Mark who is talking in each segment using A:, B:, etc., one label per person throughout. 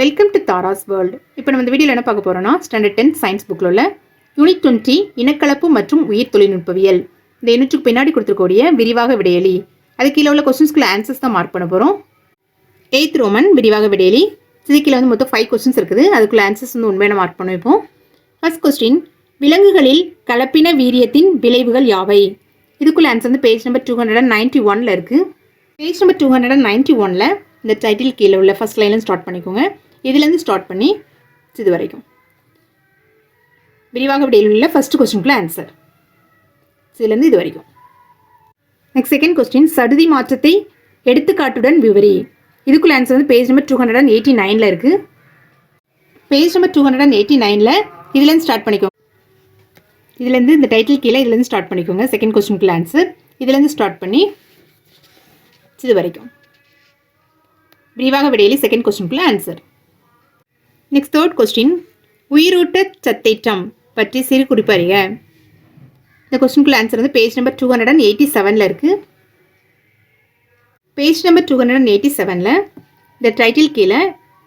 A: Welcome to Tara's world இப்போ நம்ம இந்த வீடியோவில் என்ன பார்க்க போகிறோம்னா ஸ்டாண்டர்ட் டென்த் சயின்ஸ் புக்கில் உள்ள யூனிட் டுவெண்ட்டி இனக்கலப்பு மற்றும் உயிர் தொழில்நுட்பவியல். இந்த யூனிட்டுக்கு பின்னாடி கொடுத்துருக்கக்கூடிய விரிவாக விடையலி. அது கீழே உள்ள கொஸ்டின்ஸ்க்குள்ள ஆன்சர்ஸ் தான் மார்க் பண்ண போகிறோம் எயித் ரோமன் விரிவாக விடையலி. இது கீழே வந்து மொத்தம் ஃபைவ் கொஸ்டின்ஸ் இருக்குது. அதுக்குள்ள ஆன்சர்ஸ் வந்து உண்மையான மார்க் பண்ண வைப்போம் ஃபர்ஸ்ட் கொஸ்டின் விலங்குகளில் கலப்பின வீரியத்தின் விளைவுகள் யாவை? இதுக்குள்ள ஆன்சர் வந்து page number two hundred and ninety ஒனில் இருக்குது page number two hundred and ninety ஒனில் இந்த டைட்டில் கீழே உள்ள ஃபஸ்ட் லைன்ல ஸ்டார்ட் பண்ணிக்கோங்க. இதுலேருந்து ஸ்டார்ட் பண்ணி இது வரைக்கும். விரிவாக விடையில் உள்ள ஃபர்ஸ்ட் கொஸ்டினுக்குள்ள ஆன்சர் இதுலேருந்து இது வரைக்கும். நெக்ஸ்ட் செகண்ட் கொஸ்டின் சடுதி மாற்றத்தை எடுத்துக்காட்டுடன் விவரி. இதுக்குள்ள ஆன்சர் வந்து page number two hundred and eighty நைனில் இருக்குது page number two hundred and eighty நைனில் இதுலேருந்து ஸ்டார்ட் பண்ணிக்கோங்க. இதுலேருந்து இந்த டைட்டில் கீழே இதுலேருந்து ஸ்டார்ட் பண்ணிக்கோங்க செகண்ட் கொஸ்டினுக்குள்ள ஆன்சர் இதுலேருந்து ஸ்டார்ட் பண்ணி இது வரைக்கும். விரிவாக விடையிலே செகண்ட் கொஸ்டினுக்குள்ள ஆன்சர் நெக்ஸ்ட் தேர்ட் கொஸ்டின் உயிரூட்ட சத்தேற்றம் பற்றி சிறு குறிப்பு இந்த கொஸ்டினுக்குள்ள ஆன்சர் வந்து page number two hundred and eighty செவனில் இருக்குது page number two hundred and eighty செவனில் இந்த டைட்டில் கீழே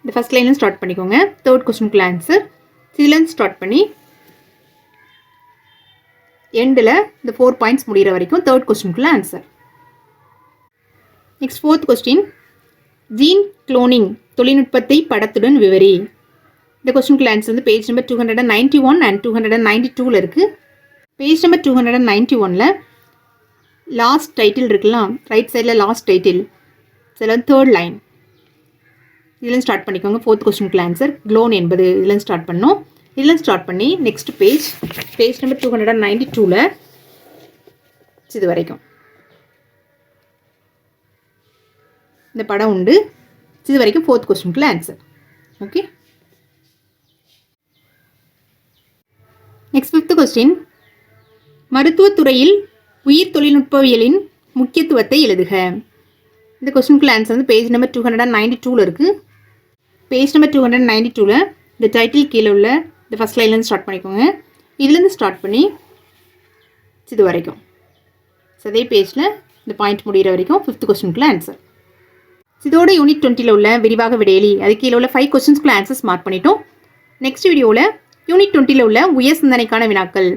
A: இந்த ஃபஸ்ட் லைனில் ஸ்டார்ட் பண்ணிக்கோங்க. தேர்ட் கொஸ்டினுக்குள்ள ஆன்சர் இதுலேருந்து ஸ்டார்ட் பண்ணி எண்டில் இந்த ஃபோர் பாயிண்ட்ஸ் முடிகிற வரைக்கும் third கொஸ்டினுக்குள்ள answer next fourth question gene cloning தொழில்நுட்பத்தை படத்துடன் விவரி. இந்த கொஸ்டினுக்குள்ள ஆன்சர் வந்து page number two hundred and ninety one and two hundred and ninety டூவில் இருக்குது page number two hundred and ninety ஒனில் லாஸ்ட் டைட்டில் இருக்கலாம் ரைட் சைடில் லாஸ்ட் டைட்டில் சில தேர்ட் லைன் இதுலேருந்து ஸ்டார்ட் பண்ணிக்கோங்க ஃபோர்த் கொஸ்டினுக்குள்ள ஆன்சர் க்ளோன் என்பது இதுலேருந்து ஸ்டார்ட் பண்ணோம். இதுலேருந்து ஸ்டார்ட் பண்ணி next page page number two hundred and ninety டூவில் இது வரைக்கும். இந்த படம் உண்டு. இது வரைக்கும் fourth கொஸ்டினுக்குள்ள answer okay next fifth question மருத்துவத்துறையில் உயிர் தொழில்நுட்பவியலின் முக்கியத்துவத்தை எழுதுக. இந்த கொஸ்டினுக்குள்ள ஆன்சர் வந்து page number two hundred and ninety டூவில் இருக்குது page number two hundred ninety டூவில் இந்த டைட்டில் கீழே உள்ள இந்த ஃபஸ்ட் லைன்லேருந்து ஸ்டார்ட் பண்ணிக்கோங்க. இதுலேருந்து ஸ்டார்ட் பண்ணி இது வரைக்கும். ஸோ அதே பேஜில் இந்த பாயிண்ட் முடிகிற வரைக்கும் ஃபிஃப்த் கொஸ்டினுக்குள்ள ஆன்சர் இதோட யூனிட் டுவெண்ட்டியில் உள்ள விரிவாக விடையலி அது கீழே உள்ள ஃபைவ் கொஸ்டின்ஸ்க்குள்ள ஆன்சர்ஸ் மார்க் பண்ணிட்டோம். நெக்ஸ்ட் வீடியோவில் யூனிட் டுவெண்ட்டியில் உள்ள உயர் சிந்தனைக்கான வினாக்கள்.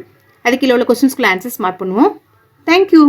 A: அதுக்கு உள்ள கொஸ்டின்ஸ்க்குள்ள ஆன்சர்ஸ் மார்க் பண்ணுவோம். Thank you